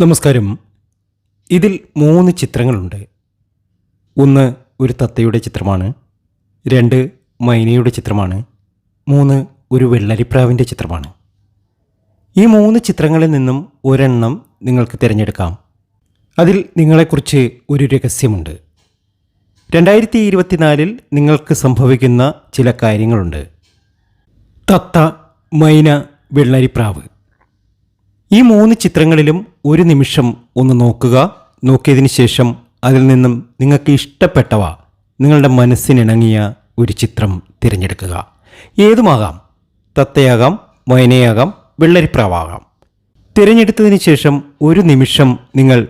നമസ്കാരം. ഇതിൽ മൂന്ന് ചിത്രങ്ങളുണ്ട്. ഒന്ന് ഒരു തത്തയുടെ ചിത്രമാണ് രണ്ട് മൈനയുടെ ചിത്രമാണ് മൂന്ന് ഒരു വെള്ളരിപ്രാവിന്റെ ചിത്രമാണ്. ഈ മൂന്ന് ചിത്രങ്ങളിൽ നിന്നും ഒരെണ്ണം നിങ്ങൾക്ക് തിരഞ്ഞെടുക്കാം. അതിൽ നിങ്ങളെക്കുറിച്ച് ഒരു രഹസ്യമുണ്ട്. രണ്ടായിരത്തി ഇരുപത്തിനാലിൽ നിങ്ങൾക്ക് സംഭവിക്കുന്ന ചില കാര്യങ്ങളുണ്ട്. തത്ത മൈന വെള്ളരിപ്രാവ്. ഈ മൂന്ന് ചിത്രങ്ങളിലും ഒരു നിമിഷം ഒന്ന് നോക്കുക. നോക്കിയതിന് ശേഷം അതിൽ നിന്നും നിങ്ങൾക്ക് ഇഷ്ടപ്പെട്ടവ നിങ്ങളുടെ മനസ്സിനിണങ്ങിയ ഒരു ചിത്രം തിരഞ്ഞെടുക്കുക. ഏതുമാകാം? തത്തയാകാം മൈനയാകാം വെള്ളരിപ്രാവാകാം. തിരഞ്ഞെടുത്തതിന് ശേഷം ഒരു നിമിഷം നിങ്ങൾ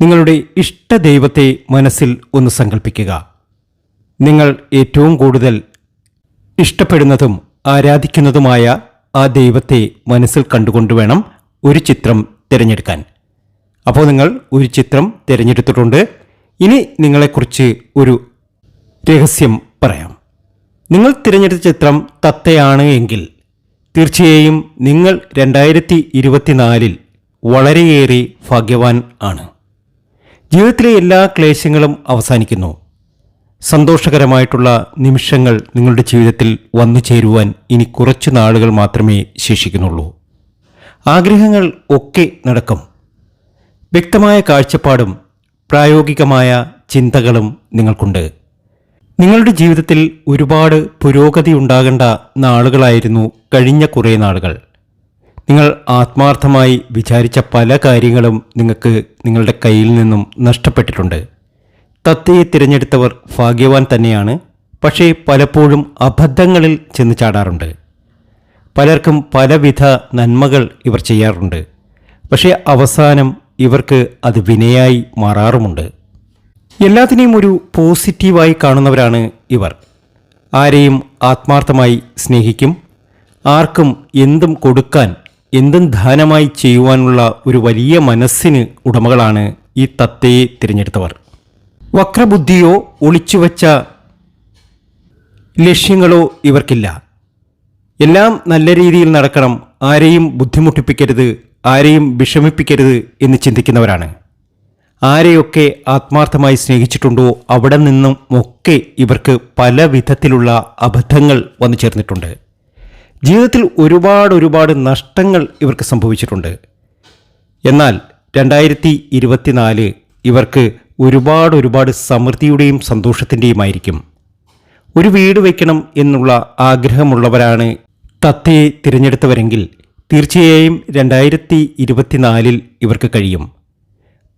നിങ്ങളുടെ ഇഷ്ട ദൈവത്തെ മനസ്സിൽ ഒന്ന് സങ്കല്പിക്കുക നിങ്ങൾ ഏറ്റവും കൂടുതൽ ഇഷ്ടപ്പെടുന്നതും ആരാധിക്കുന്നതുമായ ആ ദൈവത്തെ മനസ്സിൽ കണ്ടുകൊണ്ട് വേണം ഒരു ചിത്രം തിരഞ്ഞെടുക്കാൻ. അപ്പോൾ നിങ്ങൾ ഒരു ചിത്രം തിരഞ്ഞെടുത്തിട്ടുണ്ട്. ഇനി നിങ്ങളെക്കുറിച്ച് ഒരു രഹസ്യം പറയാം. നിങ്ങൾ തിരഞ്ഞെടുത്ത ചിത്രം തത്തയാണ് എങ്കിൽ തീർച്ചയായും നിങ്ങൾ രണ്ടായിരത്തി ഇരുപത്തിനാലിൽ വളരെയേറെ ഭാഗ്യവാൻ ആണ്. ജീവിതത്തിലെ എല്ലാ ക്ലേശങ്ങളും അവസാനിക്കുന്നു. സന്തോഷകരമായിട്ടുള്ള നിമിഷങ്ങൾ നിങ്ങളുടെ ജീവിതത്തിൽ വന്നു ചേരുവാൻ ഇനി കുറച്ചു നാളുകൾ മാത്രമേ ശേഷിക്കുന്നുള്ളൂ. ആഗ്രഹങ്ങൾ ഒക്കെ നടക്കും. വ്യക്തമായ കാഴ്ചപ്പാടും പ്രായോഗികമായ ചിന്തകളും നിങ്ങൾക്കുണ്ട്. നിങ്ങളുടെ ജീവിതത്തിൽ ഒരുപാട് പുരോഗതി ഉണ്ടാകേണ്ട നാളുകളായിരുന്നു കഴിഞ്ഞ കുറേ നാളുകൾ. നിങ്ങൾ ആത്മാർത്ഥമായി വിചാരിച്ച പല കാര്യങ്ങളും നിങ്ങൾക്ക് നിങ്ങളുടെ കയ്യിൽ നിന്നും നഷ്ടപ്പെട്ടിട്ടുണ്ട്. തത്തയെ തിരഞ്ഞെടുത്തവർ ഭാഗ്യവാൻ തന്നെയാണ്. പക്ഷേ പലപ്പോഴും അബദ്ധങ്ങളിൽ ചെന്ന് ചാടാറുണ്ട്. പലർക്കും പലവിധ നന്മകൾ ഇവർ ചെയ്യാറുണ്ട്. പക്ഷേ അവസാനം ഇവർക്ക് അത് വിനയായി മാറാറുമുണ്ട്. എല്ലാത്തിനെയും ഒരു പോസിറ്റീവായി കാണുന്നവരാണ് ഇവർ. ആരെയും ആത്മാർത്ഥമായി സ്നേഹിക്കും. ആർക്കും എന്തും കൊടുക്കാൻ എന്തും ദാനമായി ചെയ്യുവാനുള്ള ഒരു വലിയ മനസ്സിന് ഉടമകളാണ് ഈ തത്തയെ തിരഞ്ഞെടുത്തവർ. വക്രബുദ്ധിയോ ഒളിച്ചുവച്ച ലക്ഷ്യങ്ങളോ ഇവർക്കില്ല. എല്ലാം നല്ല രീതിയിൽ നടക്കണം ആരെയും ബുദ്ധിമുട്ടിപ്പിക്കരുത് ആരെയും വിഷമിപ്പിക്കരുത് എന്ന് ചിന്തിക്കുന്നവരാണ്. ആരെയൊക്കെ ആത്മാർത്ഥമായി സ്നേഹിച്ചിട്ടുണ്ടോ അവിടെ നിന്നും ഒക്കെ ഇവർക്ക് പല വിധത്തിലുള്ള അബദ്ധങ്ങൾ വന്നു ചേർന്നിട്ടുണ്ട്. ജീവിതത്തിൽ ഒരുപാട് ഒരുപാട് നഷ്ടങ്ങൾ ഇവർക്ക് സംഭവിച്ചിട്ടുണ്ട്. എന്നാൽ രണ്ടായിരത്തി ഇവർക്ക് ഒരുപാട് ഒരുപാട് സമൃദ്ധിയുടെയും സന്തോഷത്തിന്റെയുമായിരിക്കും. ഒരു വീട് വയ്ക്കണം എന്നുള്ള ആഗ്രഹമുള്ളവരാണ് തത്തയെ തിരഞ്ഞെടുത്തവരെങ്കിൽ തീർച്ചയായും രണ്ടായിരത്തി ഇരുപത്തിനാലിൽ ഇവർക്ക് കഴിയും.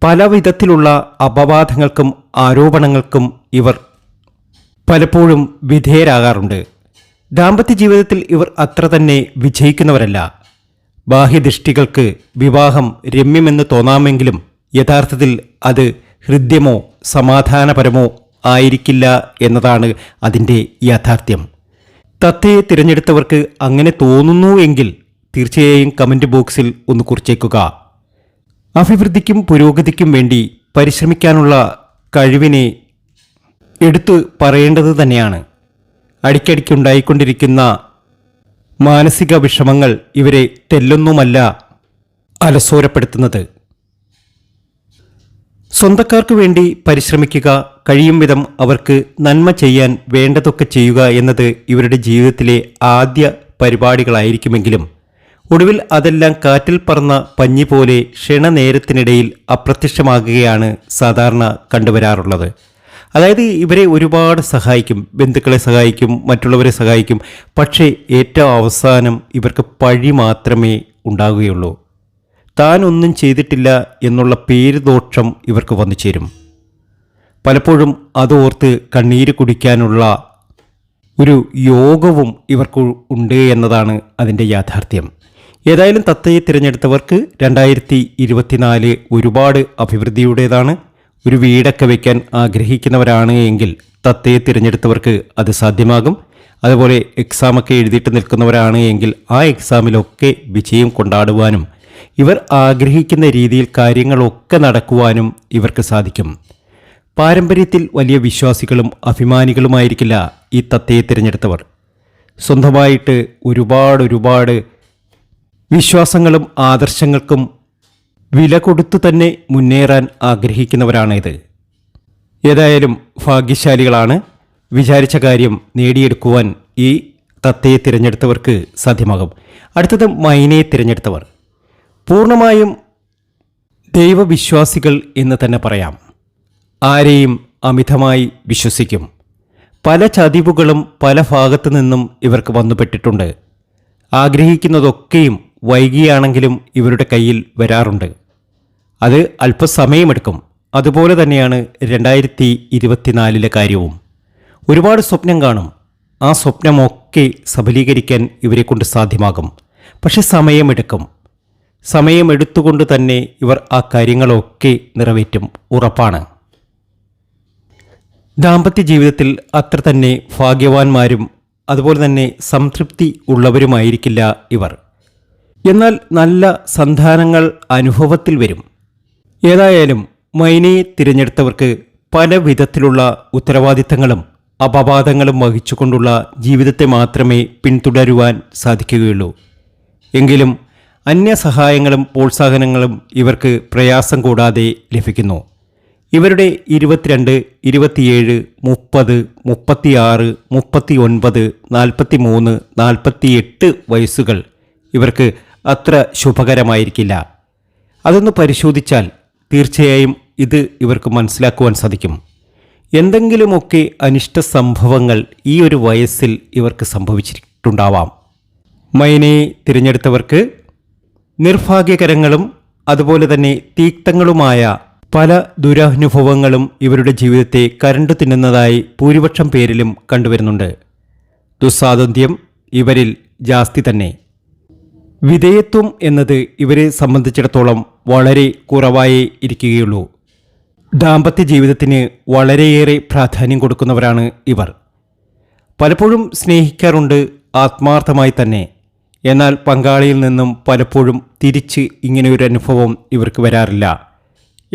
പല വിധത്തിലുള്ള അപവാദങ്ങൾക്കും ആരോപണങ്ങൾക്കും ഇവർ പലപ്പോഴും വിധേയരാകാറുണ്ട്. ദാമ്പത്യ ജീവിതത്തിൽ ഇവർ അത്ര തന്നെ വിജയിക്കുന്നവരല്ല. ബാഹ്യദൃഷ്ടികൾക്ക് വിവാഹം രമ്യമെന്ന് തോന്നാമെങ്കിലും യഥാർത്ഥത്തിൽ അത് ഹൃദ്യമോ സമാധാനപരമോ ആയിരിക്കില്ല എന്നതാണ് അതിന്റെ യാഥാർത്ഥ്യം. തത്തയെ തിരഞ്ഞെടുത്തവർക്ക് അങ്ങനെ തോന്നുന്നു എങ്കിൽ തീർച്ചയായും കമന്റ് ബോക്സിൽ ഒന്ന് കുറിച്ചേക്കുക. അഭിവൃദ്ധിക്കും പുരോഗതിക്കും വേണ്ടി പരിശ്രമിക്കാനുള്ള കഴിവിനെ എടുത്തു പറയേണ്ടത് തന്നെയാണ്. അടിക്കടിക്കുണ്ടായിക്കൊണ്ടിരിക്കുന്ന മാനസിക വിഷമങ്ങൾ ഇവരെ തെല്ലൊന്നുമല്ല അലസോരപ്പെടുത്തുന്നത്. സ്വന്തക്കാർക്ക് വേണ്ടി പരിശ്രമിക്കുക കഴിയും വിധം അവർക്ക് നന്മ ചെയ്യാൻ വേണ്ടതൊക്കെ ചെയ്യുക എന്നത് ഇവരുടെ ജീവിതത്തിലെ ആദ്യ പരിപാടികളായിരിക്കുമെങ്കിലും ഒടുവിൽ അതെല്ലാം കാറ്റിൽ പറന്ന പഞ്ഞി പോലെ ക്ഷണനേരത്തിനിടയിൽ അപ്രത്യക്ഷമാകുകയാണ് സാധാരണ കണ്ടുവരാറുള്ളത്. അതായത് ഇവരെ ഒരുപാട് സഹായിക്കും ബന്ധുക്കളെ സഹായിക്കും മറ്റുള്ളവരെ സഹായിക്കും പക്ഷേ ഏറ്റവും അവസാനം ഇവർക്ക് പഴി മാത്രമേ ഉണ്ടാകുകയുള്ളൂ. താൻ ഒന്നും ചെയ്തിട്ടില്ല എന്നുള്ള പേര് ദോഷം ഇവർക്ക് വന്നു ചേരും പലപ്പോഴും അതോർത്ത് കണ്ണീര് കുടിക്കാനുള്ള ഒരു യോഗവും ഇവർക്ക് ഉണ്ട് എന്നതാണ് അതിന്റെ യാഥാർത്ഥ്യം. ഏതായാലും തത്തയെ തിരഞ്ഞെടുത്തവർക്ക് രണ്ടായിരത്തി ഇരുപത്തിനാല് ഒരുപാട് അഭിവൃദ്ധിയുടേതാണ്. ഒരു വീടൊക്കെ വയ്ക്കാൻ ആഗ്രഹിക്കുന്നവരാണ് എങ്കിൽ തത്തയെ തിരഞ്ഞെടുത്തവർക്ക് അത് സാധ്യമാകും. അതുപോലെ എക്സാമൊക്കെ എഴുതിയിട്ട് നിൽക്കുന്നവരാണ് എങ്കിൽ ആ എക്സാമിലൊക്കെ വിജയം കൊണ്ടാടുവാനും ഇവർ ആഗ്രഹിക്കുന്ന രീതിയിൽ കാര്യങ്ങളൊക്കെ നടക്കുവാനും ഇവർക്ക് സാധിക്കും. പാരമ്പര്യത്തിൽ വലിയ വിശ്വാസികളും അഭിമാനികളുമായിരിക്കില്ല ഈ തത്തയെ തിരഞ്ഞെടുത്തവർ. സ്വന്തമായിട്ട് ഒരുപാട് ഒരുപാട് വിശ്വാസങ്ങളും ആദർശങ്ങൾക്കും വില കൊടുത്തു തന്നെ മുന്നേറാൻ ആഗ്രഹിക്കുന്നവരാണിത്. ഏതായാലും ഭാഗ്യശാലികളാണ്. വിചാരിച്ച കാര്യം നേടിയെടുക്കുവാൻ ഈ തത്തയെ തിരഞ്ഞെടുത്തവർക്ക് സാധ്യമാകും. അടുത്തത് മൈനയെ തിരഞ്ഞെടുത്തവർ. പൂർണമായും ദൈവവിശ്വാസികൾ എന്ന് തന്നെ പറയാം. ആരെയും അമിതമായി വിശ്വസിക്കും. പല ചതിവുകളും പല ഭാഗത്തു നിന്നും ഇവർക്ക് വന്നുപെട്ടിട്ടുണ്ട്. ആഗ്രഹിക്കുന്നതൊക്കെയും വൈകിയാണെങ്കിലും ഇവരുടെ കയ്യിൽ വരാറുണ്ട്. അത് അല്പസമയമെടുക്കും. അതുപോലെ തന്നെയാണ് രണ്ടായിരത്തി ഇരുപത്തിനാലിലെ കാര്യവും. ഒരുപാട് സ്വപ്നം കാണും. ആ സ്വപ്നമൊക്കെ സഫലീകരിക്കാൻ ഇവരെ കൊണ്ട് സാധ്യമാകും. പക്ഷെ സമയമെടുക്കും. സമയമെടുത്തുകൊണ്ട് തന്നെ ഇവർ ആ കാര്യങ്ങളൊക്കെ നിറവേറ്റും. ഉറപ്പാണ്. ദാമ്പത്യ ജീവിതത്തിൽ അത്ര തന്നെ ഭാഗ്യവാന്മാരും അതുപോലെ തന്നെ സംതൃപ്തി ഉള്ളവരുമായിരിക്കില്ല ഇവർ. എന്നാൽ നല്ല സന്താനങ്ങൾ അനുഭവത്തിൽ വരും. ഏതായാലും മൈനയെ തിരഞ്ഞെടുത്തവർക്ക് പല വിധത്തിലുള്ള ഉത്തരവാദിത്തങ്ങളും അപവാദങ്ങളും വഹിച്ചുകൊണ്ടുള്ള ജീവിതത്തെ മാത്രമേ പിന്തുടരുവാൻ സാധിക്കുകയുള്ളൂ. എങ്കിലും അന്യസഹായങ്ങളും പ്രോത്സാഹനങ്ങളും ഇവർക്ക് പ്രയാസം കൂടാതെ ലഭിക്കുന്നു. ഇവരുടെ ഇരുപത്തിരണ്ട് ഇരുപത്തിയേഴ് മുപ്പത് മുപ്പത്തിയാറ് മുപ്പത്തി ഒൻപത് നാൽപ്പത്തി മൂന്ന് നാൽപ്പത്തിയെട്ട് വയസ്സുകൾ ഇവർക്ക് അത്ര ശുഭകരമായിരിക്കില്ല. അതൊന്ന് പരിശോധിച്ചാൽ തീർച്ചയായും ഇത് ഇവർക്ക് മനസ്സിലാക്കുവാൻ സാധിക്കും. എന്തെങ്കിലുമൊക്കെ അനിഷ്ട സംഭവങ്ങൾ ഈ ഒരു വയസ്സിൽ ഇവർക്ക് സംഭവിച്ചിട്ടുണ്ടാവാം. മൈനയെ തിരഞ്ഞെടുത്തവർക്ക് നിർഭാഗ്യകരങ്ങളും അതുപോലെ തന്നെ തീക്തങ്ങളുമായ പല ദുരനുഭവങ്ങളും ഇവരുടെ ജീവിതത്തെ കരണ്ടു തിന്നുന്നതായി ഭൂരിപക്ഷം പേരിലും കണ്ടുവരുന്നുണ്ട്. ദുസ്വാതന്ത്ര്യം ഇവരിൽ ജാസ്തി തന്നെ. വിധേയത്വം എന്നത് ഇവരെ സംബന്ധിച്ചിടത്തോളം വളരെ കുറവായേ ഇരിക്കുകയുള്ളൂ. ദാമ്പത്യ ജീവിതത്തിന് വളരെയേറെ പ്രാധാന്യം കൊടുക്കുന്നവരാണ് ഇവർ. പലപ്പോഴും സ്നേഹിക്കാറുണ്ട് ആത്മാർത്ഥമായി തന്നെ. എന്നാൽ പങ്കാളിയിൽ നിന്നും പലപ്പോഴും തിരിച്ച് ഇങ്ങനെയൊരു അനുഭവം ഇവർക്ക് വരാറില്ല.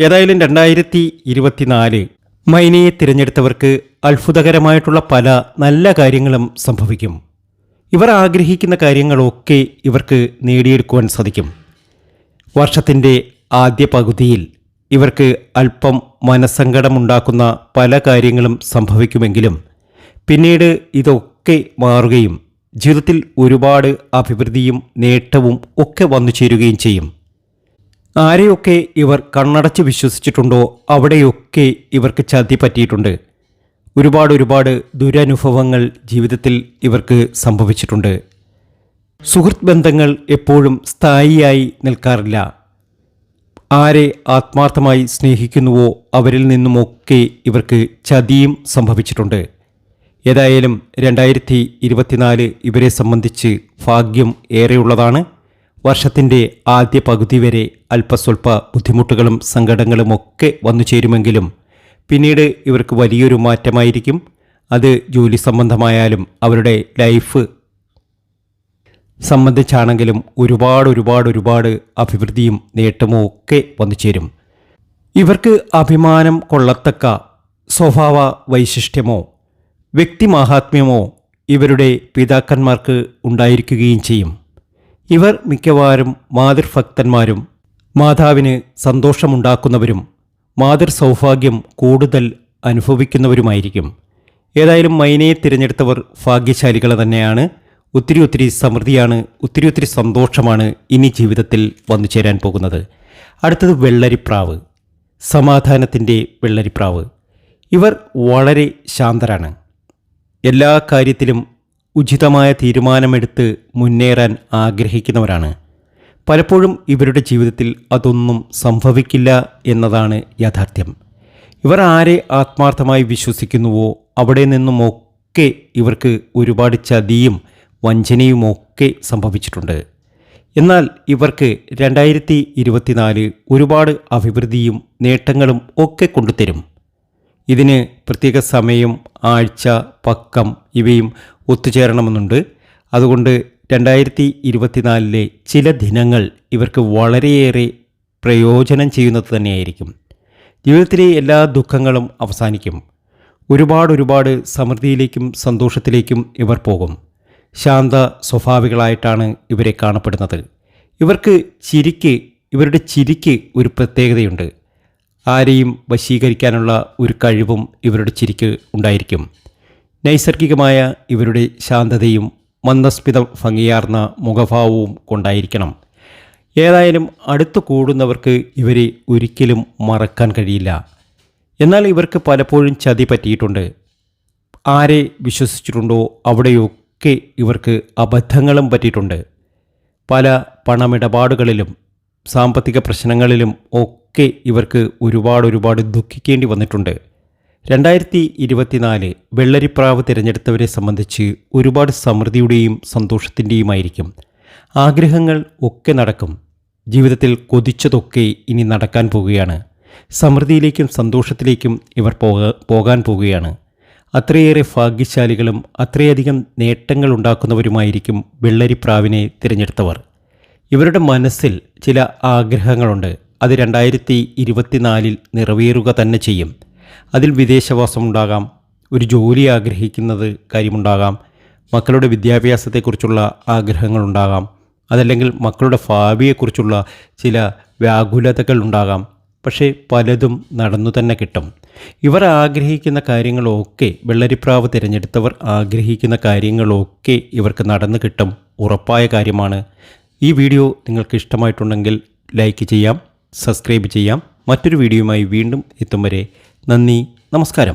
ഏതായാലും രണ്ടായിരത്തി ഇരുപത്തിനാല് മൈനയെ തിരഞ്ഞെടുത്തവർക്ക് അത്ഭുതകരമായിട്ടുള്ള പല നല്ല കാര്യങ്ങളും സംഭവിക്കും. ഇവർ ആഗ്രഹിക്കുന്ന കാര്യങ്ങളൊക്കെ ഇവർക്ക് നേടിയെടുക്കുവാൻ സാധിക്കും. വർഷത്തിന്റെ ആദ്യ പകുതിയിൽ ഇവർക്ക് അല്പം മനസ്സങ്കടമുണ്ടാക്കുന്ന പല കാര്യങ്ങളും സംഭവിക്കുമെങ്കിലും പിന്നീട് ഇതൊക്കെ മാറുകയും ജീവിതത്തിൽ ഒരുപാട് അഭിവൃദ്ധിയും നേട്ടവും ഒക്കെ വന്നു ചേരുകയും ചെയ്യും. ആരെയൊക്കെ ഇവർ കണ്ണടച്ച് വിശ്വസിച്ചിട്ടുണ്ടോ അവിടെയൊക്കെ ഇവർക്ക് ചതി പറ്റിയിട്ടുണ്ട്. ഒരുപാട് ഒരുപാട് ദുരനുഭവങ്ങൾ ജീവിതത്തിൽ ഇവർക്ക് സംഭവിച്ചിട്ടുണ്ട്. സുഹൃത്ത് ബന്ധങ്ങൾ എപ്പോഴും സ്ഥായിയായി നിൽക്കാറില്ല. ആരെ ആത്മാർത്ഥമായി സ്നേഹിക്കുന്നുവോ അവരിൽ നിന്നുമൊക്കെ ഇവർക്ക് ചതിയും സംഭവിച്ചിട്ടുണ്ട്. ഏതായാലും രണ്ടായിരത്തി ഇരുപത്തിനാല് ഇവരെ സംബന്ധിച്ച് ഭാഗ്യം ഏറെയുള്ളതാണ്. വർഷത്തിന്റെ ആദ്യ പകുതി വരെ അല്പസ്വല്പ ബുദ്ധിമുട്ടുകളും സങ്കടങ്ങളും ഒക്കെ വന്നു ചേരുമെങ്കിലും പിന്നീട് ഇവർക്ക് വലിയൊരു മാറ്റമായിരിക്കും. അത് ജോലി സംബന്ധമായാലും അവരുടെ ലൈഫ് സംബന്ധിച്ചാണെങ്കിലും ഒരുപാട് ഒരുപാട് ഒരുപാട് അഭിവൃദ്ധിയും നേട്ടവും ഒക്കെ വന്നു ചേരും. ഇവർക്ക് അഭിമാനം കൊള്ളത്തക്ക സ്വഭാവ വൈശിഷ്ട്യമോ വ്യക്തിമാഹാത്മ്യമോ ഇവരുടെ പിതാക്കന്മാർക്ക് ഉണ്ടായിരിക്കുകയും ചെയ്യും. ഇവർ മിക്കവാറും മാതൃഭക്തന്മാരും മാതാവിന് സന്തോഷമുണ്ടാക്കുന്നവരും മാതൃ സൗഭാഗ്യം കൂടുതൽ അനുഭവിക്കുന്നവരുമായിരിക്കും. ഏതായാലും മൈനയെ തിരഞ്ഞെടുത്തവർ ഭാഗ്യശാലികൾ തന്നെയാണ്. ഒത്തിരി ഒത്തിരി സമൃദ്ധിയാണ് ഒത്തിരി ഒത്തിരി സന്തോഷമാണ് ഇനി ജീവിതത്തിൽ വന്നു ചേരാൻ പോകുന്നത്. അടുത്തത് വെള്ളരിപ്രാവ് സമാധാനത്തിന്റെ വെള്ളരിപ്രാവ്. ഇവർ വളരെ ശാന്തരാണ്. എല്ലാ കാര്യത്തിലും ഉചിതമായ തീരുമാനമെടുത്ത് മുന്നേറാൻ ആഗ്രഹിക്കുന്നവരാണ്. പലപ്പോഴും ഇവരുടെ ജീവിതത്തിൽ അതൊന്നും സംഭവിക്കില്ല എന്നതാണ് യാഥാർത്ഥ്യം. ഇവർ ആരെ ആത്മാർത്ഥമായി വിശ്വസിക്കുന്നുവോ അവിടെ നിന്നുമൊക്കെ ഇവർക്ക് ഒരുപാട് ചതിയും വഞ്ചനയുമൊക്കെ സംഭവിച്ചിട്ടുണ്ട്. എന്നാൽ ഇവർക്ക് രണ്ടായിരത്തി ഇരുപത്തിനാല് ഒരുപാട് അഭിവൃദ്ധിയും നേട്ടങ്ങളും ഒക്കെ കൊണ്ടുതരും. ഇതിന് പ്രത്യേക സമയം ആഴ്ച പക്കം ഇവയും ഒത്തുചേരണമെന്നുണ്ട്. അതുകൊണ്ട് രണ്ടായിരത്തി ഇരുപത്തിനാലിലെ ചില ദിനങ്ങൾ ഇവർക്ക് വളരെയേറെ പ്രയോജനം ചെയ്യുന്നത് തന്നെയായിരിക്കും. ജീവിതത്തിലെ എല്ലാ ദുഃഖങ്ങളും അവസാനിക്കും. ഒരുപാട് ഒരുപാട് സമൃദ്ധിയിലേക്കും സന്തോഷത്തിലേക്കും ഇവർ പോകും. ശാന്ത സ്വഭാവികളായിട്ടാണ് ഇവരെ കാണപ്പെടുന്നത്. ഇവർക്ക് ചിരിക്ക് ഇവരുടെ ചിരിക്ക് ഒരു പ്രത്യേകതയുണ്ട്. ആരെയും വശീകരിക്കാനുള്ള ഒരു കഴിവും ഇവരുടെ ചിരിക്ക് ഉണ്ടായിരിക്കും. നൈസർഗികമായ ഇവരുടെ ശാന്തതയും മന്ദസ്മിത ഭംഗിയാർന്ന മുഖഭാവവും കൊണ്ടായിരിക്കണം. ഏതായാലും അടുത്തു കൂടുന്നവർക്ക് ഇവരെ ഒരിക്കലും മറക്കാൻ കഴിയില്ല. എന്നാൽ ഇവർക്ക് പലപ്പോഴും ചതി പറ്റിയിട്ടുണ്ട്. ആരെ വിശ്വസിച്ചിട്ടുണ്ടോ അവിടെയൊക്കെ ഇവർക്ക് അബദ്ധങ്ങളും പറ്റിയിട്ടുണ്ട്. പല പണമിടപാടുകളിലും സാമ്പത്തിക പ്രശ്നങ്ങളിലും ഒക്കെ ഇവർക്ക് ഒരുപാട് ഒരുപാട് ദുഃഖിക്കേണ്ടി വന്നിട്ടുണ്ട്. രണ്ടായിരത്തി ഇരുപത്തിനാല് വെള്ളരിപ്രാവ് തിരഞ്ഞെടുത്തവരെ സംബന്ധിച്ച് ഒരുപാട് സമൃദ്ധിയുടെയും സന്തോഷത്തിന്റെയുമായിരിക്കും. ആഗ്രഹങ്ങൾ ഒക്കെ നടക്കും. ജീവിതത്തിൽ കൊതിച്ചതൊക്കെ ഇനി നടക്കാൻ പോവുകയാണ്. സമൃദ്ധിയിലേക്കും സന്തോഷത്തിലേക്കും ഇവർ പോക പോകാൻ പോവുകയാണ്. അത്രയേറെ ഭാഗ്യശാലികളും അത്രയധികം നേട്ടങ്ങൾ ഉണ്ടാക്കുന്നവരുമായിരിക്കും വെള്ളരിപ്രാവിനെ തിരഞ്ഞെടുത്തവർ. ഇവരുടെ മനസ്സിൽ ചില ആഗ്രഹങ്ങളുണ്ട്. അത് രണ്ടായിരത്തി ഇരുപത്തിനാലിൽ നിറവേറുക തന്നെ ചെയ്യും. അതിൽ വിദേശവാസമുണ്ടാകാം. ഒരു ജോലി ആഗ്രഹിക്കുന്നത് കാര്യമുണ്ടാകാം. മക്കളുടെ വിദ്യാഭ്യാസത്തെക്കുറിച്ചുള്ള ആഗ്രഹങ്ങളുണ്ടാകാം. അതല്ലെങ്കിൽ മക്കളുടെ ഭാവിയെക്കുറിച്ചുള്ള ചില വ്യാകുലതകൾ ഉണ്ടാകാം പക്ഷേ പലതും നടന്നു തന്നെ കിട്ടും. ഇവർ ആഗ്രഹിക്കുന്ന കാര്യങ്ങളൊക്കെ വെള്ളരിപ്രാവ് തിരഞ്ഞെടുത്തവർ ആഗ്രഹിക്കുന്ന കാര്യങ്ങളൊക്കെ ഇവർക്ക് നടന്നു കിട്ടും. ഉറപ്പായ കാര്യമാണ്. ഈ വീഡിയോ നിങ്ങൾക്ക് ഇഷ്ടമായിട്ടുണ്ടെങ്കിൽ ലൈക്ക് ചെയ്യാം സബ്സ്ക്രൈബ് ചെയ്യാം. മറ്റൊരു വീഡിയോയുമായി വീണ്ടും എത്തും വരെ നന്ദി നമസ്കാരം.